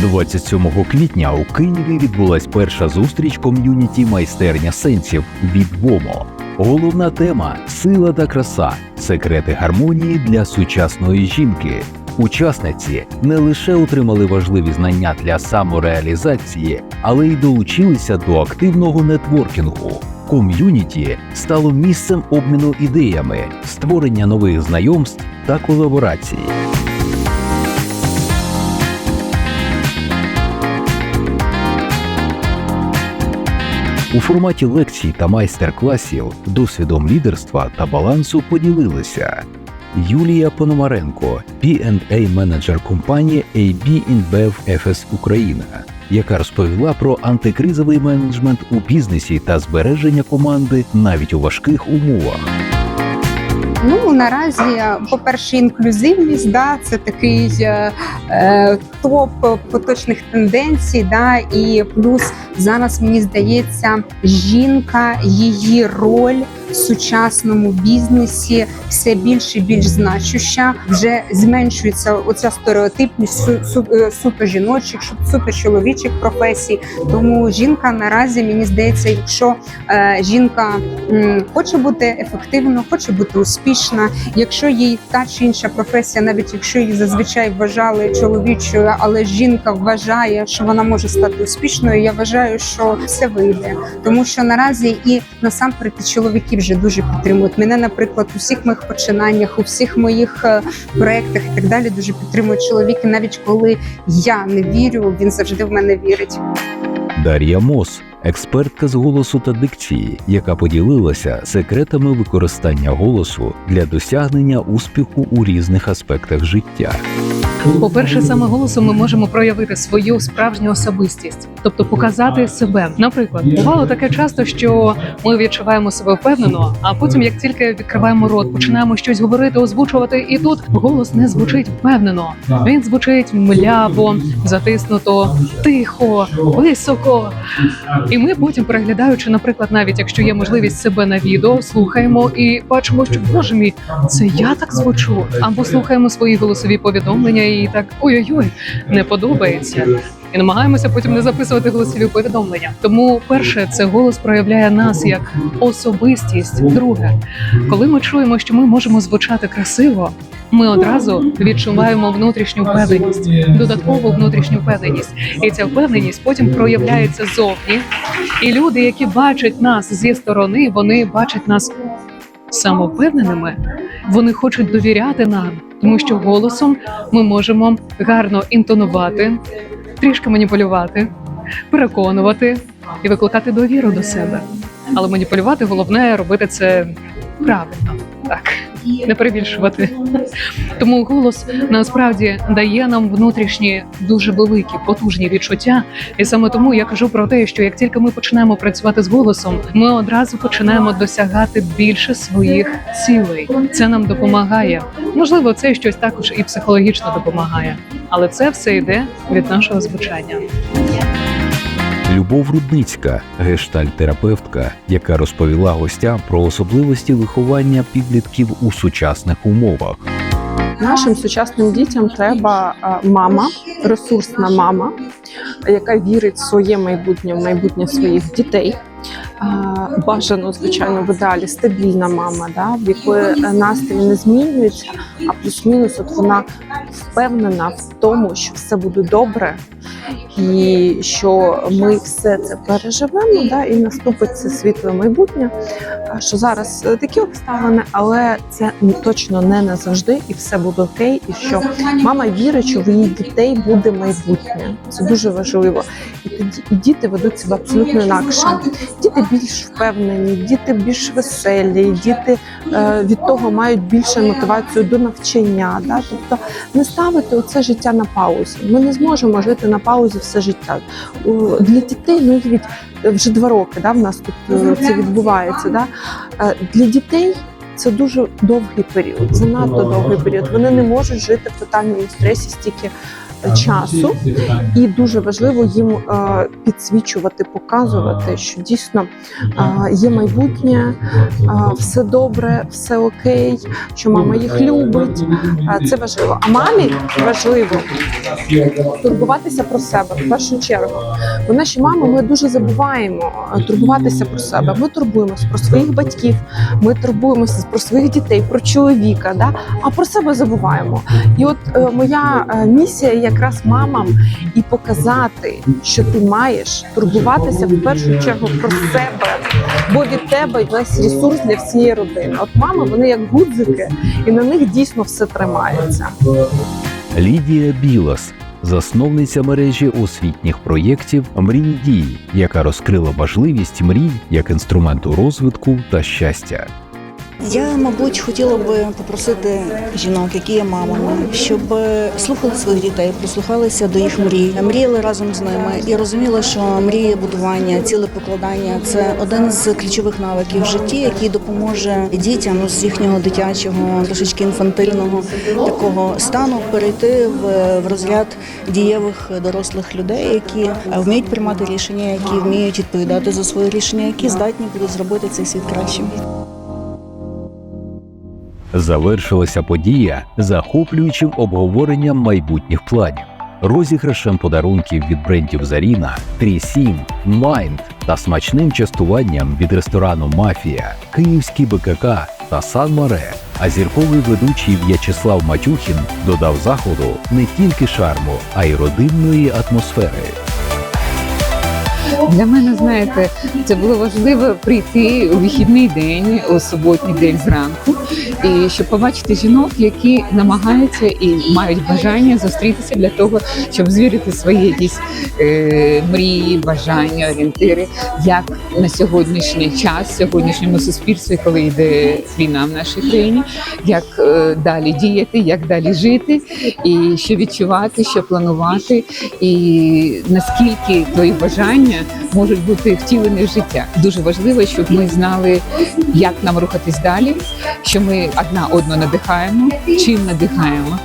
27 квітня у Києві відбулась перша зустріч ком'юніті майстерня сенсів від ВОМО. Головна тема сила та краса, секрети гармонії для сучасної жінки. Учасниці не лише отримали важливі знання для самореалізації, але й долучилися до активного нетворкінгу. Ком'юніті стало місцем обміну ідеями, створення нових знайомств та колаборацій. У форматі лекцій та майстер-класів досвідом лідерства та балансу поділилися Юлія Пономаренко, P&A менеджер компанії AB InBev FS Україна, яка розповіла про антикризовий менеджмент у бізнесі та збереження команди навіть у важких умовах. Ну наразі, по-перше, інклюзивність, да, це такий е, е, топ поточних тенденцій. Да, і плюс зараз мені здається, жінка, її роль в сучасному бізнесі все більше і більш значуща. Вже зменшується оця стереотипність су, су, е, суто жіночих, суто чоловічих професій. Тому жінка наразі мені здається, якщо е, жінка м, хоче бути ефективною, хоче бути успішна, якщо їй та чи інша професія, навіть якщо її зазвичай вважали чоловічою, але жінка вважає, що вона може стати успішною. Я вважаю, що все вийде, тому що наразі і насамперед чоловіки вже дуже підтримують мене. Наприклад, у всіх моїх починаннях, у всіх моїх е, проектах і так далі дуже підтримують чоловіки. Навіть коли я не вірю, він завжди в мене вірить. Дар'я Мос, експертка з голосу та дикції, яка поділилася секретами використання голосу для досягнення успіху у різних аспектах життя. По-перше, саме голосом ми можемо проявити свою справжню особистість, тобто показати себе. Наприклад, бувало таке часто, що ми відчуваємо себе впевнено, а потім, як тільки відкриваємо рот, починаємо щось говорити, озвучувати, і тут голос не звучить впевнено. Він звучить мляво, затиснуто, тихо, високо. І ми потім, переглядаючи, наприклад, навіть якщо є можливість себе на відео, слухаємо і бачимо, що боже мій, це я так звучу, або слухаємо свої голосові повідомлення і так ой-ой-ой, не подобається. І намагаємося потім не записувати голосові повідомлення. Тому перше, це голос проявляє нас як особистість. Друге, коли ми чуємо, що ми можемо звучати красиво, ми одразу відчуваємо внутрішню впевненість, додаткову внутрішню впевненість, і ця впевненість потім проявляється зовні. І люди, які бачать нас зі сторони, вони бачать нас самовпевненими. Вони хочуть довіряти нам, тому що голосом ми можемо гарно інтонувати, трішки маніпулювати, переконувати і викликати довіру до себе. Але маніпулювати головне робити це правильно, так не перебільшувати. Тому голос насправді дає нам внутрішні дуже великі потужні відчуття. І саме тому я кажу про те, що як тільки ми починаємо працювати з голосом, ми одразу починаємо досягати більше своїх цілей. Це нам допомагає. Можливо, це щось також і психологічно допомагає, але це все йде від нашого звучання. Любов Рудницька, гештальтерапевтка, яка розповіла гостям про особливості виховання підлітків у сучасних умовах. Нашим сучасним дітям треба мама, ресурсна мама, яка вірить в своє майбутнє, в майбутнє своїх дітей. Бажано, звичайно, в ідеалі стабільна мама, да, в якої е, настрій не змінюється, а плюс-мінус, от вона впевнена в тому, що все буде добре, і що ми все це переживемо, да, і наступить це світле майбутнє. Що зараз е, такі обставини, але це точно не назавжди, і все буде окей. І що мама вірить, що в її дітей буде майбутнє. Це дуже важливо. І тоді діти ведуть себе абсолютно інакше. Діти більш впевнені, діти більш веселі, діти е, від того мають більше мотивацію до навчання. Да? Тобто не ставити оце життя на паузі. Ми не зможемо жити на паузі все життя. Для дітей, ну уявіть, вже два роки да, в нас тут е, це відбувається. Да? Е, Для дітей це дуже довгий період, занадто довгий період. Вони не можуть жити в тотальному стресі стільки часу, і дуже важливо їм е, підсвічувати, показувати, що дійсно е, є майбутнє, е, все добре, все окей, що мама їх любить. Е, Це важливо. А мамі важливо турбуватися про себе в першу чергу. Бо наші мами ми дуже забуваємо е, турбуватися про себе. Ми турбуємося про своїх батьків, ми турбуємося про своїх дітей, про чоловіка, да? а про себе забуваємо. І от е, моя е, місія якраз мамам і показати, що ти маєш турбуватися в першу чергу про себе, бо від тебе весь ресурс для всієї родини. От мами вони як гудзики, і на них дійсно все тримається. Лідія Білас, засновниця мережі освітніх проєктів Мрій дії, яка розкрила важливість мрій як інструменту розвитку та щастя. Я, мабуть, хотіла би попросити жінок, які є мамами, щоб слухали своїх дітей, прислухалися до їх мрій, мріяли разом з ними і розуміли, що мрії будування, цілепокладання це один з ключових навиків в житті, який допоможе дітям з їхнього дитячого, трошечки інфантильного такого стану перейти в, розряд дієвих дорослих людей, які вміють приймати рішення, які вміють відповідати за свої рішення, які здатні будуть зробити цей світ кращим. Завершилася подія захоплюючим обговоренням майбутніх планів, розіграшем подарунків від брендів Заріна, Трісім, Майнд та смачним частуванням від ресторану Мафія, Київський БКК та Сан Море. А зірковий ведучий В'ячеслав Матюхін додав заходу не тільки шарму, а й родинної атмосфери. Для мене, знаєте, це було важливо прийти у вихідний день, у суботній день зранку, і щоб побачити жінок, які намагаються і мають бажання зустрітися для того, щоб звірити свої якісь е, мрії, бажання, орієнтири, як на сьогоднішній час, сьогоднішньому суспільстві, коли йде війна в нашій країні, як е, далі діяти, як далі жити, і що відчувати, що планувати, і наскільки твої бажання можуть бути втілені в життя. Дуже важливо, щоб ми знали, як нам рухатись далі, що ми одна одну надихаємо, чим надихаємо,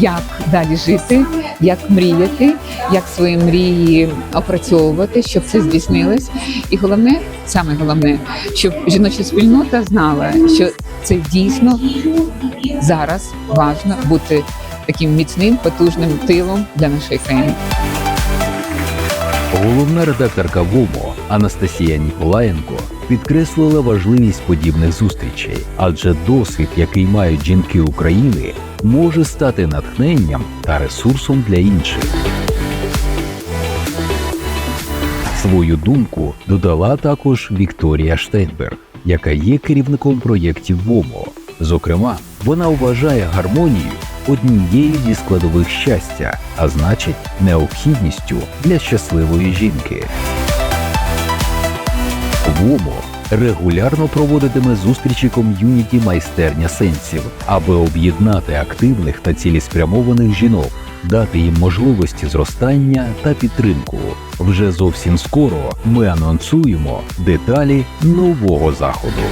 як далі жити, як мріяти, як свої мрії опрацьовувати, щоб це здійснилось. І головне, саме головне, щоб жіноча спільнота знала, що це дійсно зараз важливо бути таким міцним, потужним тилом для нашої країни. Головна редакторка ВОМО Анастасія Ніколаєнко підкреслила важливість подібних зустрічей, адже досвід, який мають жінки України, може стати натхненням та ресурсом для інших. Свою думку додала також Вікторія Штейнберг, яка є керівником проєктів ВОМО. Зокрема, вона вважає гармонію однією зі складових щастя, а значить, необхідністю для щасливої жінки. ВОМО регулярно проводитиме зустрічі ком'юніті майстерня сенсів, аби об'єднати активних та цілеспрямованих жінок, дати їм можливості зростання та підтримку. Вже зовсім скоро ми анонсуємо деталі нового заходу.